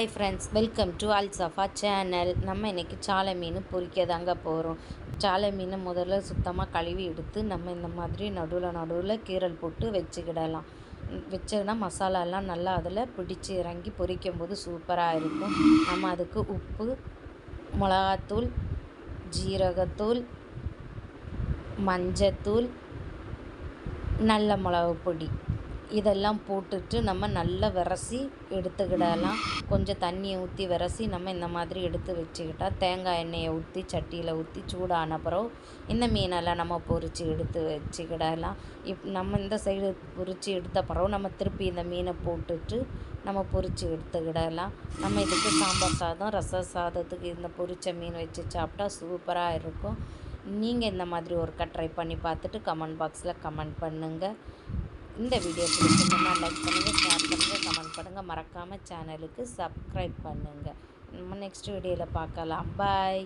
Hi friends welcome to all Safa channel நம்ம இன்றைக்கி சாலை மீன் பொரிக்க தாங்க போகிறோம் சாலை மீனை முதல்ல சுத்தமாக கழுவி எடுத்து நம்ம இந்த மாதிரி நடுவில் நடுவில் கீரல் போட்டு வச்சுக்கிடலாம். வச்சோன்னா மசாலாலாம் நல்லா அதில் பிடிச்சி இறங்கி பொரிக்கும் போது சூப்பராக இருக்கும். நம்ம அதுக்கு உப்பு மிளகாத்தூள் ஜீரகத்தூள் மஞ்சத்தூள் நல்ல மிளகு பொடி இதெல்லாம் போட்டுட்டு நம்ம நல்லா விரசி எடுத்துக்கிடலாம். கொஞ்சம் தண்ணியை ஊற்றி விரசி நம்ம இந்த மாதிரி எடுத்து வச்சுக்கிட்டால் தேங்காய் எண்ணெயை ஊற்றி சட்டியில் ஊற்றி சூடான பிறகு இந்த மீனெல்லாம் நம்ம பொரித்து எடுத்து வச்சுக்கிடலாம். இப் நம்ம இந்த சைடு பொரித்து எடுத்த பிறகு நம்ம திருப்பி இந்த மீனை போட்டுட்டு நம்ம பொரித்து எடுத்துக்கிடலாம். நம்ம இதுக்கு சாம்பார் சாதம் ரச சாதத்துக்கு இந்த பொரித்த மீன் வச்சு சாப்பிட்டா சூப்பராக இருக்கும். நீங்கள் இந்த மாதிரி ஒருக்கா ட்ரை பண்ணி பார்த்துட்டு கமெண்ட் பாக்ஸில் கமெண்ட் பண்ணுங்கள் இந்த வீடியோ பிடிச்சிருந்தா லைக் பண்ணுங்கள் ஷேர் பண்ணுங்கள் கமெண்ட் பண்ணுங்கள் மறக்காமல் சேனலுக்கு சப்ஸ்கிரைப் பண்ணுங்கள் நம்ம நெக்ஸ்ட் வீடியோவில் பார்க்கலாம். பாய்